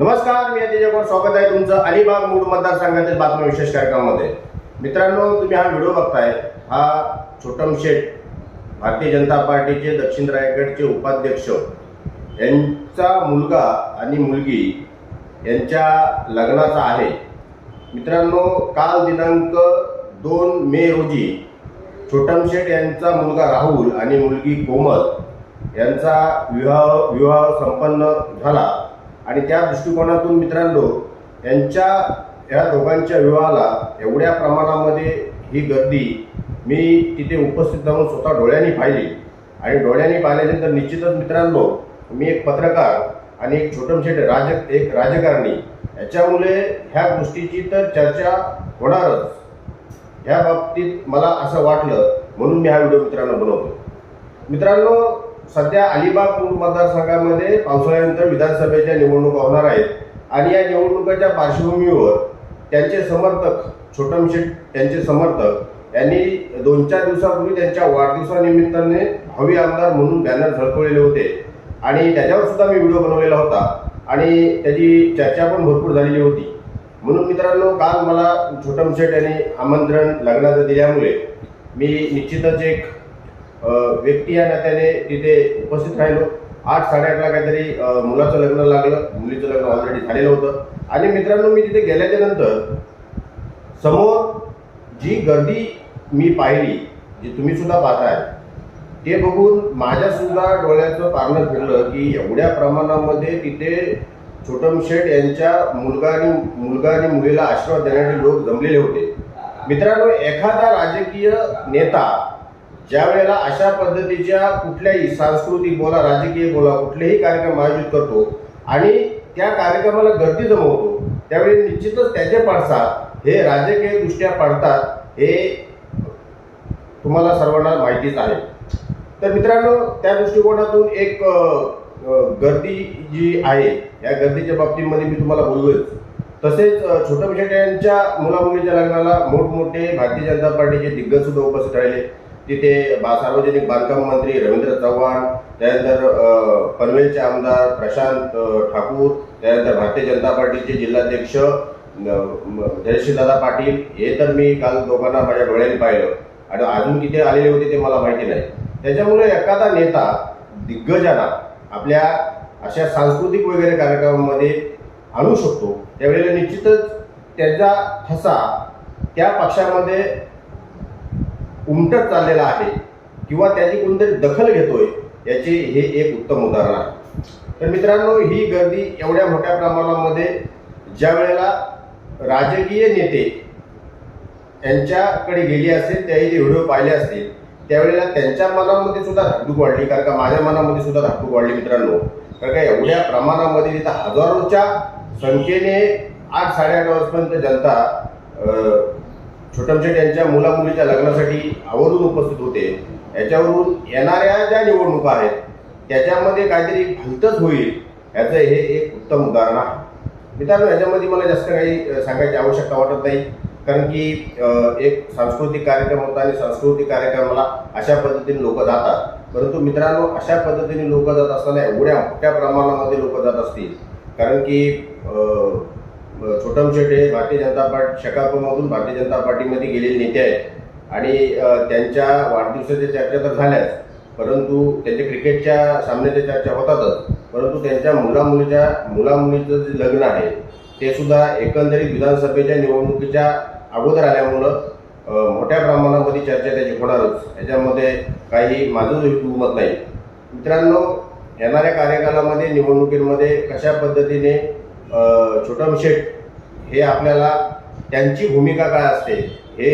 नमस्कार मी अतिजय स्वागत आहे तुमचं अलिबाग मूड मतदारसंघातील बातम्या विशेष कार्यक्रमामध्ये. मित्रांनो तुम्ही हा व्हिडिओ बघताय हा छोटम शेठ भारतीय जनता पार्टीचे दक्षिण रायगडचे उपाध्यक्ष यांचा मुलगा आणि मुलगी यांच्या लग्नाचा आहे. मित्रांनो काल दिनांक दोन मे रोजी छोटम शेठ यांचा मुलगा राहुल आणि मुलगी कोमल यांचा विवाह विवाह संपन्न झाला. आणि त्या दृष्टिकोनातून मित्रांनो यांच्या या दोघांच्या विवाहाला एवढ्या प्रमाणामध्ये ही गर्दी मी तिथे उपस्थित राहून स्वतः डोळ्यांनी पाहिली. आणि डोळ्यांनी पाहिल्यानंतर निश्चितच मित्रांनो मी एक पत्रकार आणि एक छोटम छोटे राज एक राजकारणी याच्यामुळे ह्या गोष्टीची तर चर्चा होणारच. ह्या बाबतीत मला असं वाटलं म्हणून मी हा व्हिडिओ मित्रांनो बनवतो मित्रांनो सध्या अलिबाग मतदारसंघामध्ये पावसाळ्यानंतर विधानसभेच्या निवडणुका होणार आहेत. आणि या निवडणुकाच्या पार्श्वभूमीवर त्यांचे समर्थक छोटम शेठ त्यांचे समर्थक यांनी दोन चार दिवसापूर्वी त्यांच्या वाढदिवसानिमित्ताने भावी आमदार म्हणून बॅनर झळकवलेले होते. आणि त्याच्यावर सुद्धा मी व्हिडिओ बनवलेला होता. आणि त्याची चर्चा पण भरपूर झालेली होती. म्हणून मित्रांनो काल मला छोटम शेठ यांनी आमंत्रण लग्नाचं दिल्यामुळे मी निश्चितच एक व्यक्ती या नात्याने तिथे उपस्थित राहिलो. आठ साडेआठला काहीतरी मुलाचं लग्न लागलं. मुलीचं लग्न ऑलरेडी झालेलं होतं. आणि मित्रांनो मी तिथे गेल्याच्यानंतर समोर जी गर्दी मी पाहिली जी तुम्ही सुद्धा पाहताय ते बघून माझ्या सुद्धा डोळ्याचं पारणं फिरलं की एवढ्या प्रमाणामध्ये तिथे छोटम शेठ यांच्या मुलगा आणि मुलगा आणि मुलीला आशीर्वाद देणारे लोक जमलेले होते. मित्रांनो एखादा राजकीय नेता ज्या वेळेला अशा पद्धतीच्या कुठल्याही सांस्कृतिक बोला राजकीय बोला कुठलेही कार्यक्रम आयोजित करतो आणि त्या कार्यक्रमाला गर्दी जमवतो त्यावेळी निश्चितच त्याचे पडसाद हे राजकीय दृष्ट्या पडतात हे तुम्हाला सर्वांना माहितीच आहे. तर मित्रांनो त्या दृष्टिकोनातून एक गर्दी जी आहे या गर्दीच्या बाबतीमध्ये मी तुम्हाला बोललोच तसेच छोट्या छोटं यांच्या मुलामुलीच्या लग्नाला मोठमोठे भारतीय जनता पार्टीचे दिग्गज सुद्धा उपस्थित राहिले. तिथे बा सार्वजनिक बांधकाम मंत्री रवींद्र चव्हाण त्यानंतर पनवेलचे आमदार प्रशांत ठाकूर त्यानंतर भारतीय जनता पार्टीचे जिल्हाध्यक्ष जयश्रीदादा पाटील हे तर मी काल दोघांना माझ्या डोळ्यांनी पाहिलं. आणि अजून किती आलेले होते ते मला माहिती नाही. त्याच्यामुळे एखादा नेता दिग्गजांना आपल्या अशा सांस्कृतिक वगैरे कार्यक्रमामध्ये आणू शकतो. त्यावेळेला निश्चितच त्याचा ठसा त्या पक्षामध्ये उमटत चाललेला आहे किंवा त्याची कोणतरी दखल घेतोय याचे हे एक उत्तम उदाहरण आहे. तर मित्रांनो ही गर्दी एवढ्या मोठ्या प्रमाणामध्ये ज्या वेळेला राजकीय नेते यांच्याकडे गेली असेल त्याही ते व्हिडिओ पाहिले असतील त्यावेळेला त्यांच्या मनामध्ये सुद्धा धाकधूक वाढली. कारण का माझ्या मनामध्ये सुद्धा धाकधूक वाढली मित्रांनो. कारण का एवढ्या प्रमाणामध्ये तिथं हजारोच्या संख्येने आठ साडेआठ वाजपर्यंत जनता छोटमशेठ यांच्या मुलामुलीच्या लग्नासाठी आवर्जून उपस्थित होते. याच्यावरून येणाऱ्या ज्या निवडणुका आहेत त्याच्यामध्ये काहीतरी भलतच होईल याचं हे एक उत्तम उदाहरण आहे. मित्रांनो याच्यामध्ये मला जास्त काही सांगायची आवश्यकता वाटत नाही. कारण की एक सांस्कृतिक कार्यक्रम होता आणि सांस्कृतिक कार्यक्रमाला अशा पद्धतीने लोक जातात. परंतु मित्रांनो अशा पद्धतीने लोक जात असताना एवढ्या मोठ्या प्रमाणामध्ये लोक जात असतील. कारण की छोटम शेठ हे भारतीय जनता पार्टी शकापमधून भारतीय जनता पार्टीमध्ये गेलेले नेते आहेत. आणि त्यांच्या वाढदिवसाच्या चर्चा तर झाल्याच परंतु त्यांच्या क्रिकेटच्या सामन्याच्या चर्चा होतातच. परंतु त्यांच्या मुलामुलीच्या मुलामुलीचं जे लग्न आहे ते सुद्धा एकंदरीत विधानसभेच्या निवडणुकीच्या अगोदर आल्यामुळं मोठ्या प्रमाणामध्ये चर्चा त्याची होणारच. याच्यामध्ये काही माझं जो मत नाही. मित्रांनो येणाऱ्या कार्यकालामध्ये निवडणुकीमध्ये कशा पद्धतीने अ, छोटम शेठ हे आपल्याला त्यांची भूमिका काय असते हे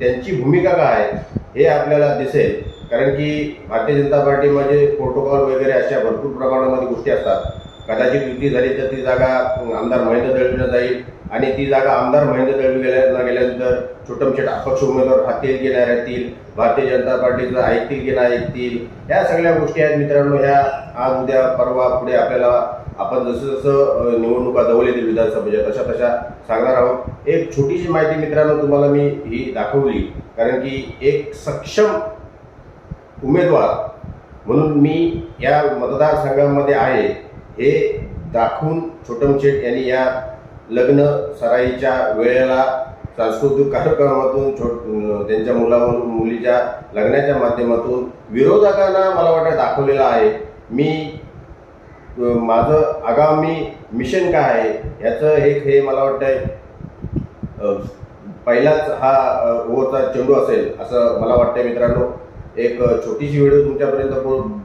त्यांची भूमिका काय आहे हे आपल्याला दिसेल. कारण की भारतीय जनता पार्टीमध्ये प्रोटोकॉल वगैरे अशा भरपूर प्रमाणामध्ये गोष्टी असतात. कदाचित युती झाली तर ती जागा आमदार महेंद्र दळवीला जाईल आणि ती जागा आमदार महेंद्र दळवी गेल्या गेल्यानंतर छोटमछेट अपक्ष उमेदवार हातील घेणार राहतील भारतीय जनता पार्टीचं ऐकतील की नाही ऐकतील ह्या सगळ्या गोष्टी आहेत मित्रांनो. ह्या आज उद्या परवा पुढे आपल्याला आपण जसं जसं निवडणुका जवळ येतील विधानसभेच्या तशा तशा सांगणार आहोत. एक छोटीशी माहिती मित्रांनो तुम्हाला मी ही दाखवली. कारण की एक सक्षम उमेदवार म्हणून मी या मतदारसंघामध्ये आहे हे दाखवून छोटम शेठ यांनी या लग्न सराईच्या वेळेला सांस्कृतिक कार्यक्रमातून छोट त्यांच्या मुला मुलीच्या लग्नाच्या माध्यमातून विरोधकांना मला वाटतं दाखवलेलं आहे. मी माझं आगामी मिशन काय आहे याचं एक हे मला वाटतंय आहे पहिलाच हा ओव्हरचा चेंडू असेल असं मला वाटतंय मित्रांनो. एक छोटीशी व्हिडिओ तुमच्यापर्यंत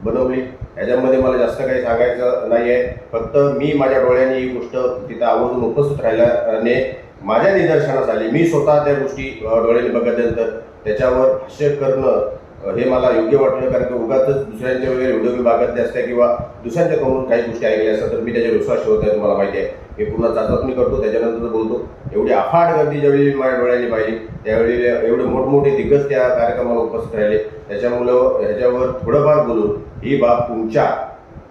बनवली. याच्यामध्ये मला जास्त काही सांगायचं नाही आहे फक्त मी माझ्या डोळ्यांनी ही गोष्ट तिथं आवर्जून उपस्थित राहिल्याने माझ्या निदर्शनास आली. मी स्वतः त्या गोष्टी डोळ्यांनी बघितल्यानंतर त्याच्यावर भाष्य करणं हे मला योग्य वाटलं कारण की उगाच दुसऱ्यांच्या वगैरे एवढं मी बघितले असते किंवा दुसऱ्यांच्या कडून काही गोष्टी ऐकल्या असतात तर मी त्याच्यावर विश्वास ठेवत आहे तुम्हाला माहिती आहे. हे पूर्ण चाचपणी करतो त्याच्यानंतर बोलतो. एवढी अफाट गर्दी ज्यावेळी मी माझ्या डोळ्यांनी पाहिली त्यावेळी एवढे मोठमोठे दिग्गज त्या कार्यक्रमाला उपस्थित राहिले. त्याच्यामुळं ह्याच्यावर थोडंफार बोलून ही बाब तुमच्या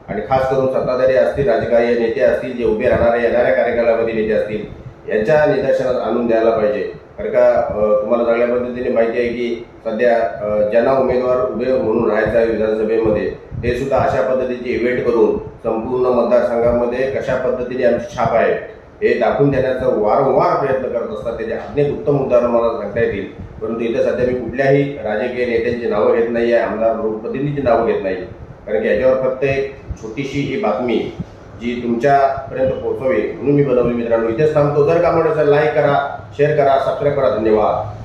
आणि खास करून सत्ताधारी असतील राजकीय नेते असतील जे उभे राहणारे येणाऱ्या कार्यकाळामध्ये नेते असतील यांच्या निदर्शनात आणून द्यायला पाहिजे. कारण का तुम्हाला चांगल्या पद्धतीने माहिती आहे की सध्या ज्यांना उमेदवार उभे म्हणून राहायचं आहे विधानसभेमध्ये ते सुद्धा अशा पद्धतीचे इव्हेंट करून संपूर्ण मतदारसंघामध्ये कशा पद्धतीने आमची छाप आहे हे दाखवून देण्याचा वारंवार प्रयत्न करत असतात. त्याचे अनेक उत्तम उदाहरणं मला सांगता येतील. परंतु इथं सध्या मी कुठल्याही राजकीय नेत्यांची नावं घेत नाही आहे आमदार लोकप्रतिनिधीची नावं घेत नाही कारण की याच्यावर फक्त एक छोटीशी ही बातमी जी तुमच्यापर्यंत पोहोचवी म्हणून मी बनवली मित्रांनो. इथेच थांबतो. जर का म्हणून लाईक करा शेअर करा सबस्क्राईब करा. धन्यवाद.